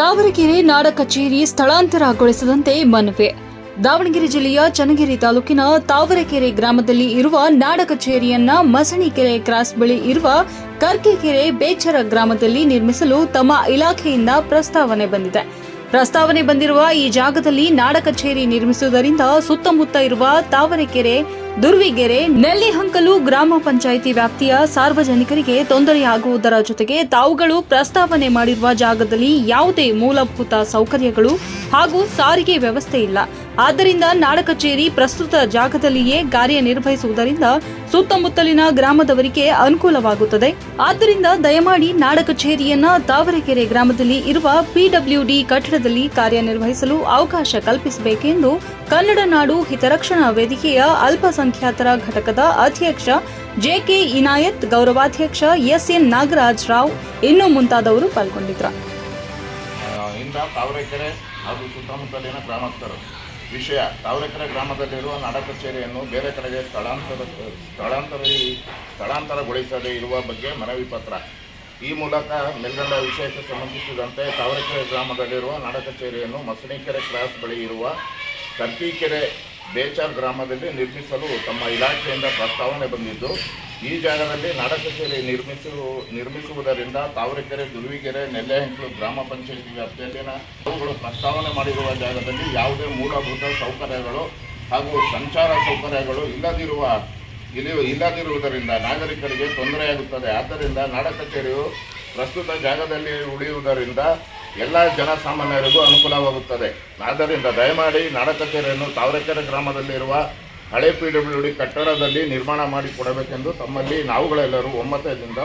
ತಾವರೆಕೆರೆ ನಾಡ ಕಚೇರಿ ಸ್ಥಳಾಂತರಗೊಳಿಸದಂತೆ ಮನವಿ. ದಾವಣಗೆರೆ ಜಿಲ್ಲೆಯ ಚನ್ನಗಿರಿ ತಾಲೂಕಿನ ತಾವರೆಕೆರೆ ಗ್ರಾಮದಲ್ಲಿ ಇರುವ ನಾಡ ಕಚೇರಿಯನ್ನ ಮಸಣಿಕೆರೆ ಕ್ರಾಸ್ ಬಳಿ ಇರುವ ಕರ್ಕೆಕೆರೆ ಬೇಚರ ಗ್ರಾಮದಲ್ಲಿ ನಿರ್ಮಿಸಲು ತಮ್ಮ ಇಲಾಖೆಯಿಂದ ಪ್ರಸ್ತಾವನೆ ಬಂದಿದೆ. ಪ್ರಸ್ತಾವನೆ ಬಂದಿರುವ ಈ ಜಾಗದಲ್ಲಿ ನಾಡ ಕಚೇರಿ ನಿರ್ಮಿಸುವುದರಿಂದ ಸುತ್ತಮುತ್ತ ಇರುವ ತಾವರೆಕೆರೆ ದುರ್ವಿಗೆರೆ ನೆಲ್ಲಿಹಂಕಲು ಗ್ರಾಮ ಪಂಚಾಯಿತಿ ವ್ಯಾಪ್ತಿಯ ಸಾರ್ವಜನಿಕರಿಗೆ ತೊಂದರೆಯಾಗುವುದರ ಜೊತೆಗೆ ತಾವುಗಳು ಪ್ರಸ್ತಾವನೆ ಮಾಡಿರುವ ಜಾಗದಲ್ಲಿ ಯಾವುದೇ ಮೂಲಭೂತ ಸೌಕರ್ಯಗಳು ಹಾಗೂ ಸಾರಿಗೆ ವ್ಯವಸ್ಥೆ ಇಲ್ಲ. ಆದ್ದರಿಂದ ನಾಡ ಕಚೇರಿ ಪ್ರಸ್ತುತ ಜಾಗದಲ್ಲಿಯೇ ಕಾರ್ಯನಿರ್ವಹಿಸುವುದರಿಂದ ಸುತ್ತಮುತ್ತಲಿನ ಗ್ರಾಮದವರಿಗೆ ಅನುಕೂಲವಾಗುತ್ತದೆ. ಆದ್ದರಿಂದ ದಯಮಾಡಿ ನಾಡ ಕಚೇರಿಯನ್ನ ತಾವರೆಕೆರೆ ಗ್ರಾಮದಲ್ಲಿ ಇರುವ ಪಿಡಬ್ಲ್ಯೂಡಿ ಕಟ್ಟಡದಲ್ಲಿ ಕಾರ್ಯನಿರ್ವಹಿಸಲು ಅವಕಾಶ ಕಲ್ಪಿಸಬೇಕೆಂದು ಕನ್ನಡ ನಾಡು ಹಿತರಕ್ಷಣಾ ವೇದಿಕೆಯ ಅಲ್ಪಸಂಖ್ಯಾತರ ಘಟಕದ ಅಧ್ಯಕ್ಷ ಜೆಕೆ ಇನಾಯತ್, ಗೌರವಾಧ್ಯಕ್ಷ ಎಸ್ ಎನ್ ನಾಗರಾಜ್ ರಾವ್ ಇನ್ನು ಮುಂತಾದವರು ಪಾಲ್ಗೊಂಡಿದ್ದರು. ವಿಷಯ. ತಾವರೆಕೆರೆ ಗ್ರಾಮದಲ್ಲಿರುವ ನಾಡ ಕಚೇರಿಯನ್ನು ಬೇರೆ ಕಡೆಗೆ ಸ್ಥಳಾಂತರ ಸ್ಥಳಾಂತರ ಸ್ಥಳಾಂತರಗೊಳಿಸದೇ ಇರುವ ಬಗ್ಗೆ ಮನವಿ ಪತ್ರ. ಈ ಮೂಲಕ ಮೇಲ್ಗಂಡ ವಿಷಯಕ್ಕೆ ಸಂಬಂಧಿಸಿದಂತೆ ತಾವರೆಕೆರೆ ಗ್ರಾಮದಲ್ಲಿರುವ ನಾಡ ಕಚೇರಿಯನ್ನು ಮಸಣಿಕೆರೆ ಕ್ರಾಸ್ ಬಳಿ ಇರುವ ಕರ್ಕಿಕೆರೆ ಬೇಚಾರ್ ಗ್ರಾಮದಲ್ಲಿ ನಿರ್ಮಿಸಲು ತಮ್ಮ ಇಲಾಖೆಯಿಂದ ಪ್ರಸ್ತಾವನೆ ಬಂದಿದ್ದು, ಈ ಜಾಗದಲ್ಲಿ ನಾಡ ಕಚೇರಿ ನಿರ್ಮಿಸು, ನಿರ್ಮಿಸುವುದರಿಂದ ತಾವರೆಕೆರೆ, ದುರ್ವಿಗೆರೆ, ನೆಲ್ಲೆಹಂಕಲು ಗ್ರಾಮ ಪಂಚಾಯಿತಿ ವ್ಯಾಪ್ತಿಯಲ್ಲಿನ ಅವುಗಳು ಪ್ರಸ್ತಾವನೆ ಮಾಡಿರುವ ಜಾಗದಲ್ಲಿ ಯಾವುದೇ ಮೂಲಭೂತ ಸೌಕರ್ಯಗಳು ಹಾಗೂ ಸಂಚಾರ ಸೌಕರ್ಯಗಳು ಇಲ್ಲದಿರುವ ಇಲ್ಲಿ ಇಲ್ಲದಿರುವುದರಿಂದ ನಾಗರಿಕರಿಗೆ ತೊಂದರೆಯಾಗುತ್ತದೆ. ಆದ್ದರಿಂದ ನಾಡ ಪ್ರಸ್ತುತ ಜಾಗದಲ್ಲಿ ಉಳಿಯುವುದರಿಂದ ಎಲ್ಲ ಜನಸಾಮಾನ್ಯರಿಗೂ ಅನುಕೂಲವಾಗುತ್ತದೆ. ಆದ್ದರಿಂದ ದಯಮಾಡಿ ನಾಡ ಕಚೇರಿಯನ್ನು ತಾವರೆಕೆರೆ ಗ್ರಾಮದಲ್ಲಿರುವ ಹಳೆ ಪಿ ಡಬ್ಲ್ಯೂ ಡಿ ಕಟ್ಟಡದಲ್ಲಿ ನಿರ್ಮಾಣ ಮಾಡಿಕೊಡಬೇಕೆಂದು ತಮ್ಮಲ್ಲಿ ನಾವುಗಳೆಲ್ಲರೂ ಒಮ್ಮತದಿಂದ